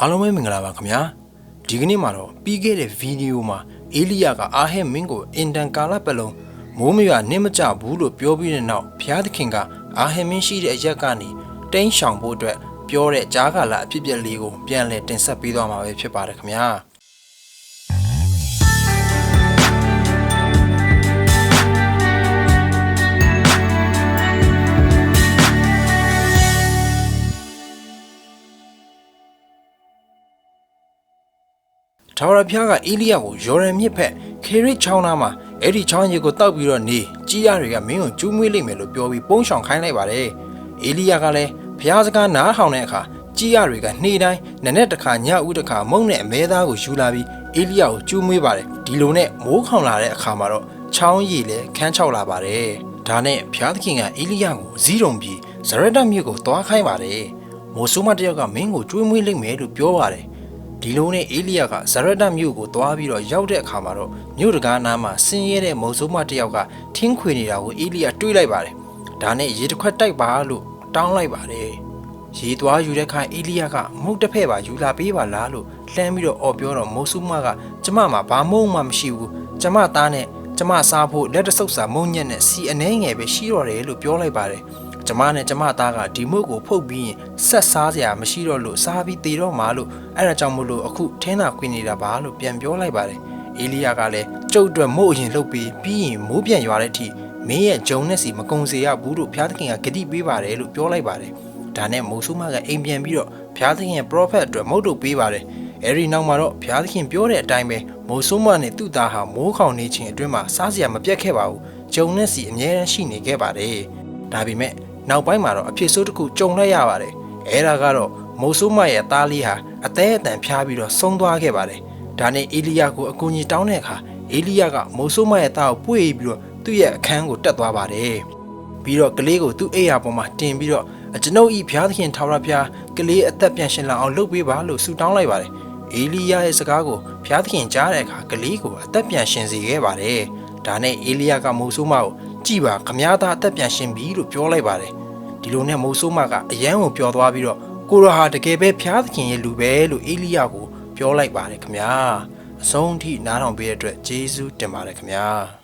အားလုံးပဲမင်္ဂလာပါခင်ဗျာဒီကနေ့မှာတော့ပြီးခဲ့တဲ့ဗီဒီယိုမှာအေလိယကအာဟဲမင်းကိုအင်တန်ကာလပတ်လုံးမိုးမရွာနင့်မကြဘူးလို့ပြောပြီးတဲ့နောက်ဘုရားသခင်ကအာဟဲမင်းရှိတဲ့အရက်ကနေတိန်းရှောင်ဖို့အတွက်ပြောတဲ့ကြားကာလအဖြစ်အပျက်လေးကိုပြန်လည်တင်ဆက်ပေးသွားမှာပဲဖြစ်ပါတယ်ခင်ဗျာ ထာဝရဘုရားကအေလိယကိုယော်ဒန်မြစ်ဖက်ခေရစ်ချောင်းသားမှာအဲ့ဒီချောင်းရေကိုတောက်ပြီးတော့နေကြီးရတွေကမင်းကိုကျူးမွေးလိမ့်မယ်လို့ပြောပြီးပုံရှောင်ခိုင်းလိုက်ပါတယ်။အေလိယကလည်းဘုရားစကားနားထောင်တဲ့အခါကြီးရတွေကနှေးတိုင်းနနဲ့တစ်ခါညဦးတစ်ခါမုံနဲ့အမဲသားကိုယူလာပြီးအေလိယကိုကျူးမွေးပါတယ်။ဒီလိုနဲ့မိုးခေါင်လာတဲ့အခါမှာတော့ချောင်းရည်လည်းခန်းချောက်လာပါတယ်။ဒါနဲ့ဘုရားသခင်ကအေလိယကိုဇီးတုံပြီးဇရဒမြစ်ကိုသွားခိုင်းပါတယ်။မိုးဆိုးမတစ်ယောက်ကမင်းကိုကျွေးမွေးလိမ့်မယ်လို့ပြောပါတယ်။ ဒီလိုနဲ့အေလိယကဇရဒမြို့ကိုသွားပြီးတော့ရောက်တဲ့အခါမှာတော့မြို့တကားနားမှာဆင်းရဲတဲ့မုံဆိုးမတစ်ယောက်ကထင်းခွေနေတာကိုအေလိယတွေးလိုက်ပါတယ်။ဒါနဲ့ရေတစ်ခွက်တိုက်ပါလို့တောင်းလိုက်ပါတယ်။ရေသွားယူတဲ့ခါအေလိယကမုတ်တစ်ဖက်ပါယူလာပေးပါလားလို့လှမ်းပြီးတော့အော်ပြောတော့မုံဆိုးမကကျမမှာဘာမုံမှမရှိဘူး။ကျမသားနဲ့ကျမစားဖို့လက်တဆုပ်စာမုံညက်နဲ့စီအနေငယ်ပဲရှိတော့တယ်လို့ပြောလိုက်ပါတယ်။ ကျမနဲ့ကျမသားကဒီမုတ်ကိုဖုတ်ပြီးရင်ဆက်စားစရာမရှိတော့လို့စားပြီးတည်တော့မှလို့အဲ့ဒါကြောင့်မို့လို့အခုထင်းသာခွေနေတာပါလို့ပြန်ပြောလိုက်ပါတယ်အေလိယကလည်းကျုပ်အတွက်မို့အရင်လှုပ်ပြီးပြီးရင်မိုးပြန်ရွာတဲ့အထိမင်းရဲ့ဂျုံနဲ့စီမကုံစေရဘူးလို့ဘုရားသခင်ကဂတိပေးပါတယ်လို့ပြောလိုက်ပါတယ်ဒါနဲ့မိုးဆုမကအိမ်ပြန်ပြီးတော့ဘုရားသခင်ရဲ့ prophet အတွက်မုတ်တုတ်ပေးပါတယ်အဲ့ဒီနောက်မှာတော့ဘုရားသခင်ပြောတဲ့အတိုင်းပဲမိုးဆုမနဲ့သူ့သားဟာမိုးခေါင်နေခြင်းအတွင်းမှာစားစရာမပြတ်ခဲ့ပါဘူးဂျုံနဲ့စီအမြဲတမ်းရှိနေခဲ့ပါတယ်ဒါပေမဲ့ နောက်ပိုင်းမှာတော့အဖြစ်ဆိုးတစ်ခုကြုံလိုက်ရပါတယ်။အဲဒါကတော့မိုးဆိုးမရဲ့သားလေးဟာအသေးအတန်ဖျားပြီးတော့ဆုံးသွားခဲ့ပါတယ်။ဒါနဲ့အေလိယကိုအကူအညီတောင်းတဲ့အခါအေလိယကမိုးဆိုးမရဲ့သားကိုပွေပြီးတော့သူ့ရဲ့အခန်းကိုတက်သွားပါတယ်။ပြီးတော့ကလေးကိုသူ့အိယာပေါ်မှာတင်ပြီးတော့အကျွန်ုပ်ဤဘုရားသခင်ထာဝရဘုရားကလေးအသက်ပြန်ရှင်လာအောင်လုပ်ပေးပါလို့ဆုတောင်းလိုက်ပါတယ်။အေလိယရဲ့စကားကိုဘုရားသခင်ကြားတဲ့အခါကလေးကိုအသက်ပြန်ရှင်စေခဲ့ပါတယ်။ဒါနဲ့အေလိယကမိုးဆိုးမကိုကြည်ပါခမားသားအသက်ပြန်ရှင်ပြီလို့ပြောလိုက်ပါတယ်။ ဒီလိုနဲ့မိုးဆိုးမကအယမ်းကိုပျော်သွားပြီးတော့ကိုရဟာတကယ်ပဲဘုရားသခင်ရဲ့လူပဲလို့အေလိယကိုပြောလိုက်ပါတယ်ခမား။အဆုံးထိနားထောင်ပေးတဲ့အတွက်ကျေးဇူးတင်ပါတယ်ခမား။